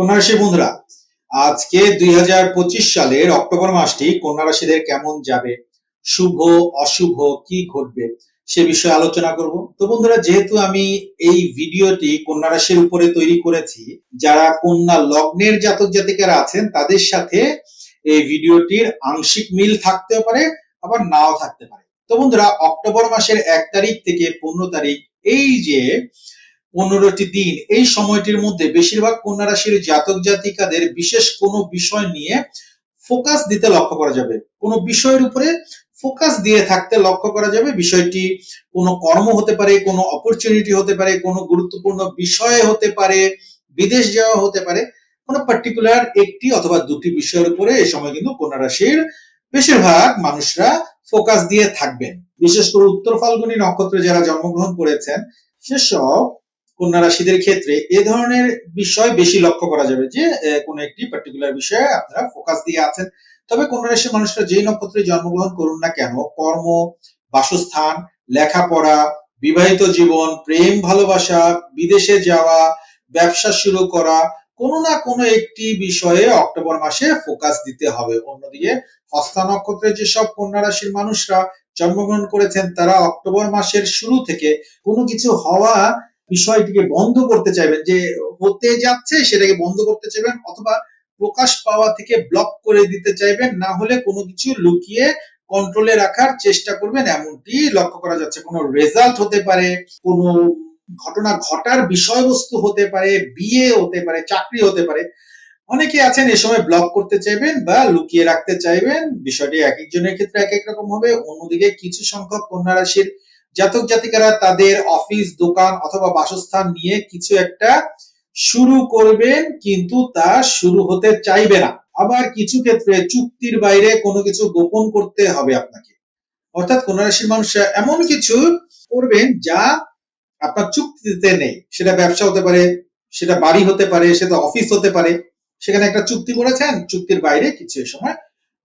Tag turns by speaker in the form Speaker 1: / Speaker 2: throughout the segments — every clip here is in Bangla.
Speaker 1: কন্যা রাশির বন্ধুরা, আজকে দুই সালের অক্টোবর মাসটি কন্যা রাশিদের কেমন যাবে, শুভ, অশুভ, কি ঘটবে সে বিষয়ে আলোচনা করব। তো বন্ধুরা, যেহেতু আমি এই ভিডিওটি কন্যা রাশির উপরে তৈরি করেছি, যারা কন্যা লগ্নের জাতক জাতিকারা আছেন, তাদের সাথে এই ভিডিওটির আংশিক মিল থাকতে পারে, আবার নাও থাকতে পারে। তো বন্ধুরা, অক্টোবর মাসের এক তারিখ থেকে পনেরো তারিখ, এই যে পনেরোটি দিন। এই সময়টির মধ্যে বেশিরভাগ কন্যা রাশির জাতক জাতিকাদের বিশেষ কোনো বিষয় নিয়ে ফোকাস দিতে লক্ষ্য করা যাবে। কোনো বিষয়ের উপরে ফোকাস দিয়ে থাকতে লক্ষ্য করা যাবে। বিষয়টি কোনো কর্ম হতে পারে, কোনো অপরচুনিটি হতে পারে, কোনো গুরুত্বপূর্ণ বিষয় হতে পারে, বিদেশ যাওয়া হতে পারে, কোনো পার্টিকুলার একটি অথবা দুটি বিষয়ের উপরে এই সময় কিন্তু কন্যা রাশির বেশিরভাগ মানুষরা ফোকাস দিয়ে থাকবেন। বিশেষ করে উত্তর ফাল্গুনী নক্ষত্রে যারা জন্মগ্রহণ করেছেন, সেসব কন্যা রাশিদের ক্ষেত্রে এ ধরনের বিষয় বেশি লক্ষ্য করা যাবে যে কোন একটি পার্টিকুলার বিষয়ে আপনারা ফোকাস দিয়ে আছেন। তবে কন্যা রাশির মানুষরা যেই নক্ষত্রে জন্মগ্রহণ করুন না কেন, কর্ম, বাসস্থান, লেখাপড়া, বিবাহিত জীবন, প্রেম, ভালোবাসা, বিদেশে যাওয়া, ব্যবসা শুরু করা, কোনো না কোনো একটি বিষয়ে অক্টোবর মাসে ফোকাস দিতে হবে। অন্যদিকে, হস্তা নক্ষত্রের যেসব কন্যা রাশির মানুষরা জন্মগ্রহণ করেছেন, তারা অক্টোবর মাসের শুরু থেকে কোনো কিছু হওয়া বিষয়টিকে বন্ধ করতে চাইবেন, যে হতে যাচ্ছে সেটাকে বন্ধ করতে চাইবেন অথবা প্রকাশ পাওয়া থেকে ব্লক করে দিতে চাইবেন, না হলে কোনো কিছু লুকিয়ে কন্ট্রোলে রাখার চেষ্টা করবেন, এমনটি লক্ষ্য করা যাচ্ছে। কোনো রেজাল্ট হতে পারে, কোনো ঘটনা ঘটার বিষয়বস্তু হতে পারে, বিয়ে হতে পারে, চাকরি হতে পারে, অনেকে আছেন এ সময় ব্লক করতে চাইবেন বা লুকিয়ে রাখতে চাইবেন, বিষয়টি এক একজনের ক্ষেত্রে এক এক রকম হবে, অন্যদিকে কিছু সংখ্যক কন্যা রাশির জাতক জাতিকারা তাদের অফিস দোকান অথবা বাসস্থান নিয়ে কিছু একটা শুরু করবেন, কিন্তু তা শুরু হতে চাইবে না। আবার কিছু ক্ষেত্রে চুক্তির বাইরে কোনো কিছু গোপন করতে হবে আপনাকে। অর্থাৎ কোন রাশির মানুষ এমন কিছু করবেন যা আপনার চুক্তিতে নেই। সেটা ব্যবসা হতে পারে, সেটা বাড়ি হতে পারে, সেটা অফিস হতে পারে। সেখানে একটা চুক্তি করেছেন, চুক্তির বাইরে কিছু সময়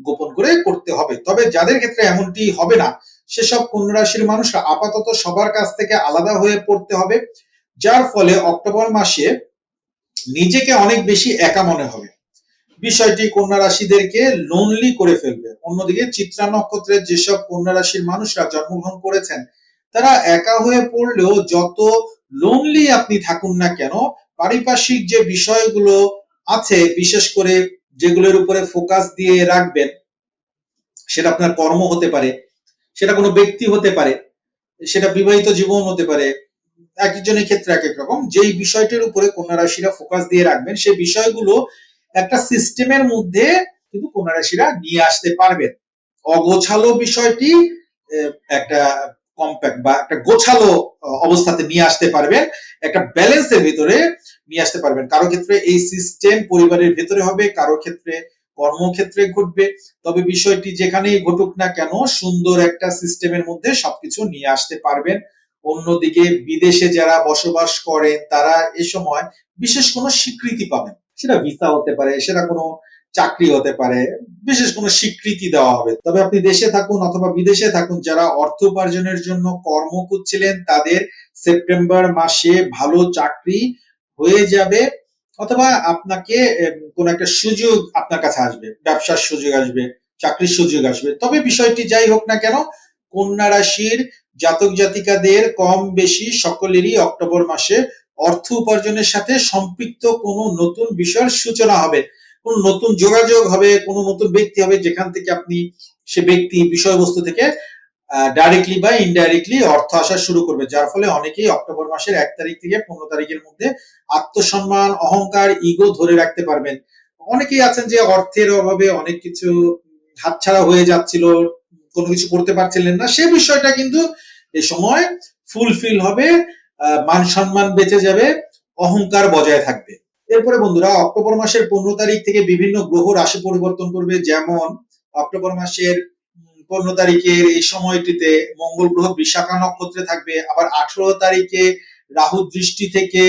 Speaker 1: গোপন করে করতে হবে। তবে যাদের ক্ষেত্রে এমনটি হবে না সেসব রাশির মানুষরা আপাতত সবার কাছ থেকে আলাদা হয়ে পড়তে হবে, যার ফলে অক্টোবর মাসে নিজেকে অনেক বেশি একা মনে হবে। বিষয়টি কন্যা রাশিদেরকে লোনলি করে ফেলবে। অন্যদিকে চিত্রা নক্ষত্রের যেসব কন্যা রাশির মানুষরা জন্মগ্রহণ করেছেন, তারা একা হয়ে পড়লেও যত লোনলি আপনি থাকুন না কেন, পারিপার্শ্বিক যে বিষয়গুলো আছে, বিশেষ করে যেগুলোর উপরে ফোকাস দিয়ে রাখবেন, সেটা আপনার কর্ম হতে পারে। সেটা কোনো ব্যক্তি হতে পারে, সেটা বিবাহিত জীবন হতে পারে এক একজনের ক্ষেত্রে এক এক রকম, যেই বিষয়টির উপরে কন্যা রাশিরা ফোকাস দিয়ে রাখবেন, সেই বিষয়গুলো একটা সিস্টেমের মধ্যে কিন্তু কন্যা রাশিরা নিয়ে আসতে পারবেন অগোছালো বিষয়টি একটা কম্প্যাক্ট বা একটা গোছালো অবস্থাতে নিয়ে আসতে পারবেন, একটা ব্যালেন্সের ভিতরে নিয়ে আসতে পারবেন। কারও ক্ষেত্রে এই সিস্টেম পরিবারের ভেতরে হবে, কারও ক্ষেত্রে কর্মক্ষেত্রে ঘটবে, তবে বিষয়টি যেখানেই ঘটুক না কেন, সুন্দর একটা সিস্টেমের মধ্যে সবকিছু নিয়ে আসতে পারবেন। অন্যদিকে বিদেশে যারা বসবাস করেন, তারা এ সময় বিশেষ কোনো স্বীকৃতি পাবেন। সেটা ভিসা হতে পারে, সেটা কোনো চাকরি হতে পারে, বিশেষ কোনো স্বীকৃতি দেওয়া হবে। তবে আপনি দেশে থাকুন অথবা বিদেশে থাকুন, যারা অর্থ উপার্জনের জন্য কর্ম করছিলেন তাদের সেপ্টেম্বর মাসে ভালো চাকরি হয়ে যাবে। অথবা আপনাকে কোন একটা সুযোগ আপনার কাছে আসবে, ব্যবসার সুযোগ আসবে, চাকরির সুযোগ আসবে। তবে বিষয়টি যাই হোক না কেন, কন্যা রাশির জাতক জাতিকাদের কম বেশি সকলেরই অক্টোবর মাসে অর্থ উপার্জনের সাথে সম্পৃক্ত কোনো নতুন বিষয়ের সূচনা হবে। কোন নতুন যোগাযোগ হবে, কোন নতুন ব্যক্তি হবে যেখান থেকে আপনি সে ব্যক্তি বিষয়বস্তু থেকে ডাইরেক্টলি বা ইনডাইরেক্টলি অর্থ আসা শুরু করবে, যার ফলে অনেকেই অক্টোবর মাসের এক তারিখ থেকে পনেরো তারিখের মধ্যে আত্মসম্মান, অহংকার ইগো ধরে রাখতে পারবেন। অনেকেই আছেন যে অর্থের অভাবে অনেক কিছু হাতছাড়া হয়ে যাচ্ছিল, কোনো কিছু করতে পারছিলেন না, সে বিষয়টা কিন্তু এই সময় ফুলফিল হবে মান সম্মান বেঁচে যাবে, অহংকার বজায় থাকবে। এরপরে বন্ধুরা, অক্টোবর মাসের পনেরো তারিখ থেকে বিভিন্ন গ্রহ রাশি পরিবর্তন করবে, যেমন অক্টোবর মাসের পনেরো তারিখের এই সময়টিতে মঙ্গল গ্রহ বিশাখা নক্ষত্রে থাকবে, আবার আঠারো তারিখে রাহু দৃষ্টি থেকে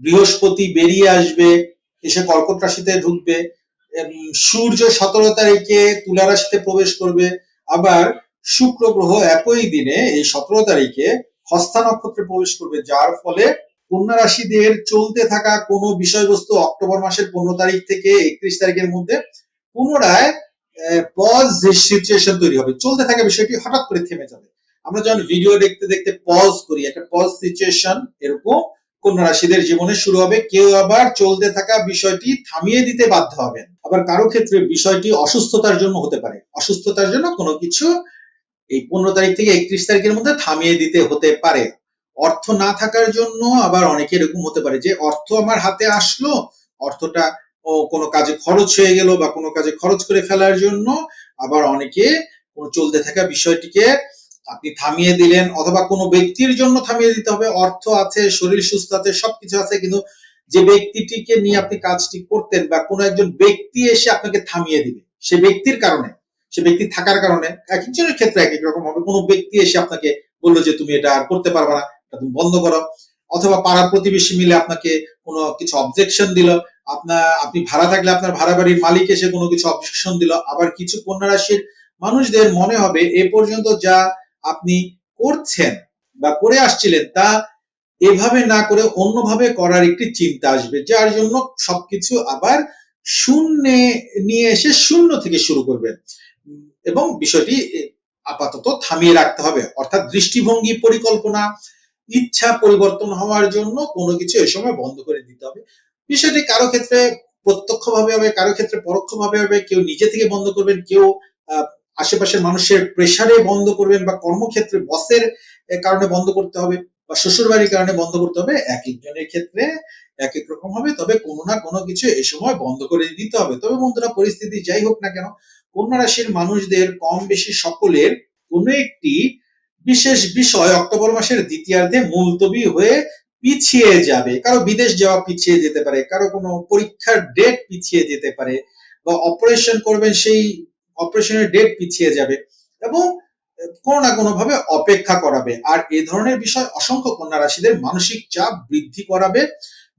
Speaker 1: বৃহস্পতি বেরিয়ে আসবে, এসে কর্কট রাশিতে ঢুকবে সূর্য সতেরো তারিখে তুলা রাশিতে প্রবেশ করবে, আবার শুক্র গ্রহ একই দিনে এই সতেরো তারিখে হস্তা নক্ষত্রে প্রবেশ করবে, যার ফলে কন্যা রাশিদের চলতে থাকা কোনো বিষয়বস্তু অক্টোবর মাসের পনেরো তারিখ থেকে একত্রিশ তারিখের মধ্যে পুনরায় পজ সিচুয়েশন তৈরি হবে। চলতে থাকা বিষয়টি হঠাৎ করে থেমে যাবে। আমরা যখন ভিডিও দেখতে দেখতে পজ করি, একটা পজ সিচুয়েশন এরকম কন্যা রাশিদের জীবনে শুরু হবে, কেউ আবার চলতে থাকা বিষয়টি থামিয়ে দিতে বাধ্য হবেন। আবার কারও ক্ষেত্রে বিষয়টি অসুস্থতার জন্য হতে পারে। অসুস্থতার জন্য কোনো কিছু এই পনেরো তারিখ থেকে একত্রিশ তারিখের মধ্যে থামিয়ে দিতে হতে পারে। অর্থ না থাকার জন্য আবার অনেকে এরকম হতে পারে যে, অর্থ আমার হাতে আসলো, অর্থটা কোনো কাজে খরচ হয়ে গেল বা কোনো কাজে খরচ করে ফেলার জন্য আবার অনেকে কোনো চলতে থাকা বিষয়টিকে আপনি থামিয়ে দিলেন অথবা কোনো ব্যক্তির জন্য থামিয়ে দিতে হবে। অর্থ আছে, শরীর সুস্থ আছে, সবকিছু আছে, কিন্তু যে ব্যক্তিটিকে নিয়ে আপনি কাজটি করতেন বা কোনো একজন ব্যক্তি এসে আপনাকে থামিয়ে দিবে, সে ব্যক্তির কারণে, সে ব্যক্তি থাকার কারণে, এক একজনের ক্ষেত্রে এক এক রকম হবে। কোনো ব্যক্তি এসে আপনাকে বলল যে, তুমি এটা আর করতে পারবে না তুমি বন্ধ করো। অথবা পাড়া প্রতিবেশী মিলে আপনাকে কোনো কিছু অবজেকশন দিল আপনার আপনি ভাড়া থাকলে আপনার ভাড়া বাড়ির মালিক এসে কোনো কিছু অবজেকশন দিল, আবার কিছু কন্যা রাশির মানুষদের মনে হবে এ পর্যন্ত যা আপনি করছেন বা করে আসছিলেন তা এভাবে না করে অন্যভাবে করার একটি চিন্তা আসবে, যার জন্য সবকিছু আবার শূন্যে নিয়ে এসে শূন্য থেকে শুরু করবেন। এবং বিষয়টি আপাতত থামিয়ে রাখতে হবে, অর্থাৎ দৃষ্টিভঙ্গি পরিকল্পনা ইচ্ছা পরিবর্তন হওয়ার জন্য কোনো কিছু এই সময় বন্ধ করে দিতে হবে। বিষয়টি কারও ক্ষেত্রে প্রত্যক্ষভাবে হবে, কারও ক্ষেত্রে পরোক্ষভাবে হবে, কেউ নিজে থেকে বন্ধ করবেন, কেউ আশেপাশের মানুষের প্রেসারে বন্ধ করবেন বা কর্মক্ষেত্রে বসের কারণে বন্ধ করতে হবে বা শ্বশুর বাড়ির কারণে বন্ধ করতে হবে, এক একজনের ক্ষেত্রে এক এক রকম হবে। তবে কোনো না কোনো কিছু এ সময় বন্ধ করে দিতে হবে। তবে বন্ধুরা, পরিস্থিতি যাই হোক না কেন, কন্যা রাশির মানুষদের কম বেশি সকলের কোনো একটি বিশেষ বিষয় অক্টোবর মাসের দ্বিতীয়ার্ধে মুলতবি হয়ে পিছিয়ে যাবে। কারও বিদেশ যাওয়া পিছিয়ে যেতে পারে, কারও কোনো পরীক্ষার ডেট পিছিয়ে যেতে পারে বা অপারেশন করবেন সেই অপারেশনের ডেট পিছিয়ে যাবে এবং কোনো না কোনো ভাবে অপেক্ষা করাবে। আর এ ধরনের বিষয় অসংখ্য কন্যা রাশিদের মানসিক চাপ বৃদ্ধি করাবে,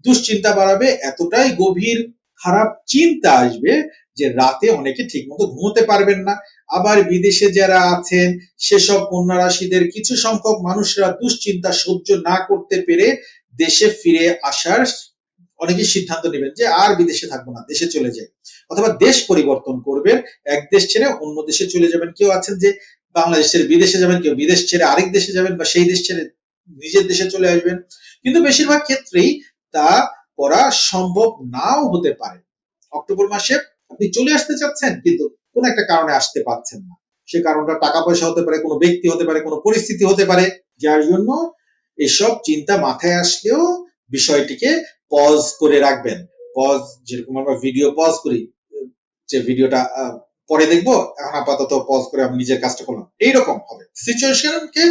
Speaker 1: দুশ্চিন্তা বাড়াবে, এতটাই গভীর খারাপ চিন্তা আসবে যে রাতে অনেকে ঠিকমতো ঘুমোতে পারবেন না। আবার বিদেশে যারা আছেন, সেসব কন্যা রাশিদের কিছু সংখ্যক মানুষরা দুশ্চিন্তা সহ্য না করতে পেরে দেশে ফিরে আসার অনেকে সিদ্ধান্ত নেবেন যে আর বিদেশে থাকব না, দেশে চলে যাই। অথবা দেশ পরিবর্তন করবেন, এক দেশ ছেড়ে অন্য দেশে চলে যাবেন। কেউ আছেন যে বাংলাদেশ ছেড়ে বিদেশে যাবেন, কেউ বিদেশ ছেড়ে আরেক দেশে যাবেন বা সেই দেশ ছেড়ে নিজের দেশে চলে আসবেন। কিন্তু বেশিরভাগ ক্ষেত্রেই তা করা সম্ভব নাও হতে পারে। অক্টোবর মাসে আপনি চলে আসতে চাচ্ছেন, কিন্তু কোন একটা কারণে আসতে পারছেন না। সে কারণটা টাকা পয়সা হতে পারে, কোনো ব্যক্তি হতে পারে, কোনো পরিস্থিতি হতে পারে, যার জন্য এসব চিন্তা মাথায় আসলেও বিষয়টিকে পজ করে রাখবেন। পজ যেরকম আমরা ভিডিও পজ করি, যে ভিডিওটা পরে দেখব, এখন আপাতত পজ করে আমি নিজের কাজটা করলাম। এইরকম হবে। সিচুয়েশনকে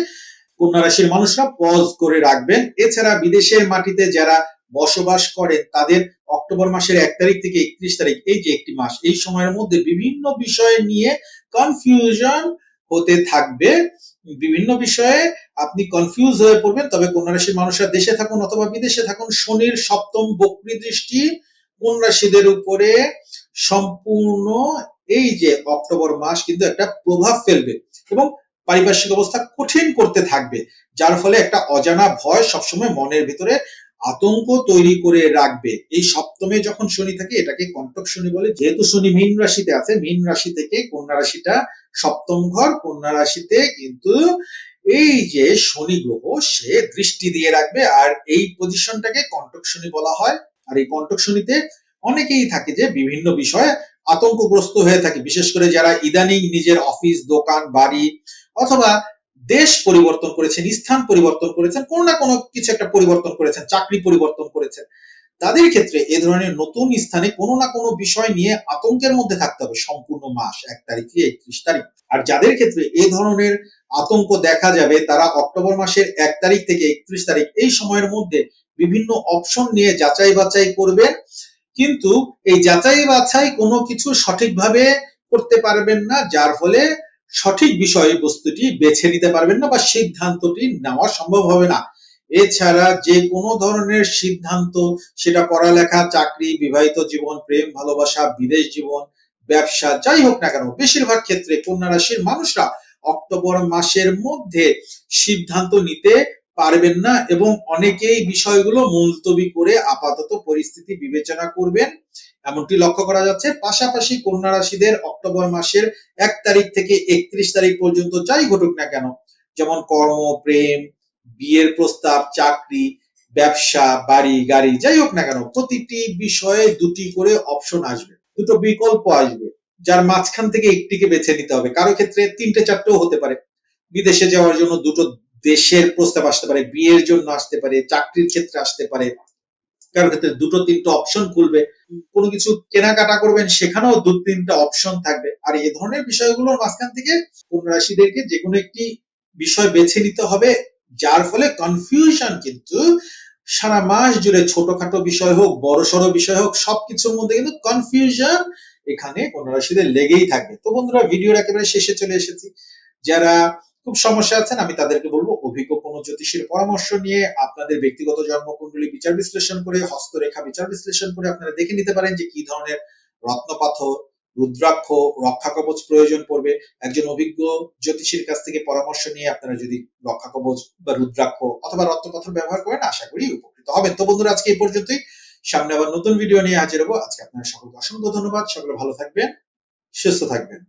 Speaker 1: কন্যা রাশির মানুষরা পজ করে রাখবেন। এছাড়া বিদেশের মাটিতে যারা বসবাস করেন তাদের অক্টোবর মাসের এক তারিখ থেকে একত্রিশ তারিখ, এই যে একটি মাস, এই সময়ের মধ্যে বিভিন্ন বিষয় নিয়ে কনফিউশন হতে থাকবে। বিভিন্ন বিষয়ে আপনি কনফিউজ হয়ে পড়বেন, তবে কোন রাশির মানুষরা দেশে থাকুন অথবা বিদেশে থাকুন, শনির সপ্তম বক্রী দৃষ্টি কোন রাশিদের উপরে সম্পূর্ণ। এই যে অক্টোবর মাস কিন্তু একটা প্রভাব ফেলবে এবং পারিপার্শ্বিক অবস্থা কঠিন করতে থাকবে, যার ফলে একটা অজানা ভয় সবসময় মনের ভিতরে আতঙ্ক তৈরি করে রাখবে। এই সপ্তমে যখন শনি থাকে, এটাকে কণ্টক শনি বলে। যেহেতু শনি মীন রাশিতে আছে, মীন রাশি থেকে কন্যা রাশিটা সপ্তম ঘর, কন্যা রাশিতে কিন্তু এই যে শনি গ্রহ, সে দৃষ্টি দিয়ে রাখবে। আর এই পজিশনটাকে কণ্টক শনি বলা হয়। আর এই কণ্টক শনিতে অনেকেই থাকে যে বিভিন্ন বিষয়ে আতঙ্কগ্রস্ত হয়ে থাকে। বিশেষ করে যারা ইদানিং নিজের অফিস, দোকান, বাড়ি অথবা দেশ পরিবর্তন করেছেন, স্থান পরিবর্তন করেছেন, কোনো না কোনো কিছু একটা পরিবর্তন করেছেন, চাকরি পরিবর্তন করেছেন। তাদের ক্ষেত্রে এ ধরনের নতুন স্থানে কোনো না কোনো বিষয় নিয়ে আতঙ্কের মধ্যে থাকতে হবে সম্পূর্ণ মাস, এক তারিখ একত্রিশ তারিখ। আর যাদের ক্ষেত্রে এ ধরনের আতঙ্ক দেখা যাবে, তারা অক্টোবর মাসের এক তারিখ থেকে একত্রিশ তারিখ এই সময়ের মধ্যে বিভিন্ন অপশন নিয়ে যাচাই বাছাই করবেন কিন্তু এই যাচাই বাছাই কোনো কিছু সঠিকভাবে করতে পারবেন না, যার ফলে সঠিক বিষয়বস্তুটি বেছে নিতে পারবেন না বা সিদ্ধান্তটি নেওয়া সম্ভব হবে না। এছাড়া যে কোনো ধরনের সিদ্ধান্ত, সেটা পড়ালেখা, চাকরি, বিবাহিত জীবন, প্রেম, ভালোবাসা, বিদেশ জীবন, ব্যবসা, যাই হোক না কেন, বেশিরভাগ ক্ষেত্রে কন্যা রাশির মানুষরা অক্টোবর মাসের মধ্যে সিদ্ধান্ত নিতে পারবেন না এবং অনেকেই বিষয়গুলো মুলতবি করে আপাতত পরিস্থিতি বিবেচনা করবেন। এমনটি লক্ষ্য করা যাচ্ছে। পাশাপাশি কন্যা রাশিদের অক্টোবর মাসের এক তারিখ থেকে একত্রিশ তারিখ পর্যন্ত যাই ঘটুক না কেন, যেমন কর্ম, প্রেম, বিয়ের প্রস্তাব, চাকরি, ব্যবসা, বাড়ি, গাড়ি, যাই হোক না কেন, প্রতিটি বিষয়ে দুটি করে অপশন আসবে, দুটো বিকল্প আসবে, যার মাঝখান থেকে একটিকে বেছে নিতে হবে। কারও ক্ষেত্রে তিনটে চারটেও হতে পারে। বিদেশে যাওয়ার জন্য দুটো দেশের প্রস্তাব আসতে পারে, বিয়ের জন্য আসতে পারে, চাকরির ক্ষেত্রে আসতে পারে কারও ক্ষেত্রে দুটো তিনটে অপশন খুলবে। কোনো কিছু কেনাকাটা করবেন, সেখানেও দু তিনটা অপশন থাকবে। আর এই ধরনের বিষয়গুলোর মাঝখান থেকে রাশিদেরকে যে কোনো একটি বিষয় বেছে নিতে হবে, যার ফলে কনফিউশন কিন্তু সারা মাস জুড়ে ছোটখাটো বিষয় হোক বড় সড়ো বিষয় হোক, সবকিছুর মধ্যে কিন্তু কনফিউশন এখানে রাশিদের লেগেই থাকবে। তো বন্ধুরা, ভিডিওর একেবারে শেষে চলে এসেছি। যারা খুব সমস্যা আছেন, আমি তাদেরকে বলব অভিজ্ঞ কোনো জ্যোতিষীর পরামর্শ নিয়ে আপনাদের ব্যক্তিগত জন্মকুণ্ডলী বিচার বিশ্লেষণ করে, হস্তরেখা বিচার বিশ্লেষণ করে আপনারা দেখে নিতে পারেন যে কি ধরনের রত্নপাথর রুদ্রাক্ষ রক্ষা কবচ প্রয়োজন পড়বে। একজন অভিজ্ঞ জ্যোতিষীর কাছ থেকে পরামর্শ নিয়ে আপনারা যদি রক্ষা কবচ বা রুদ্রাক্ষ অথবা রত্নপাথর ব্যবহার করেন, আশা করি উপকৃত হবেন। তো বন্ধুরা, আজকে এই পর্যন্তই। সামনে আবার নতুন ভিডিও নিয়ে হাজির হব। আজকে আপনারা সকলকে অসংখ্য ধন্যবাদ। সকলে ভালো থাকবেন, সুস্থ থাকবেন।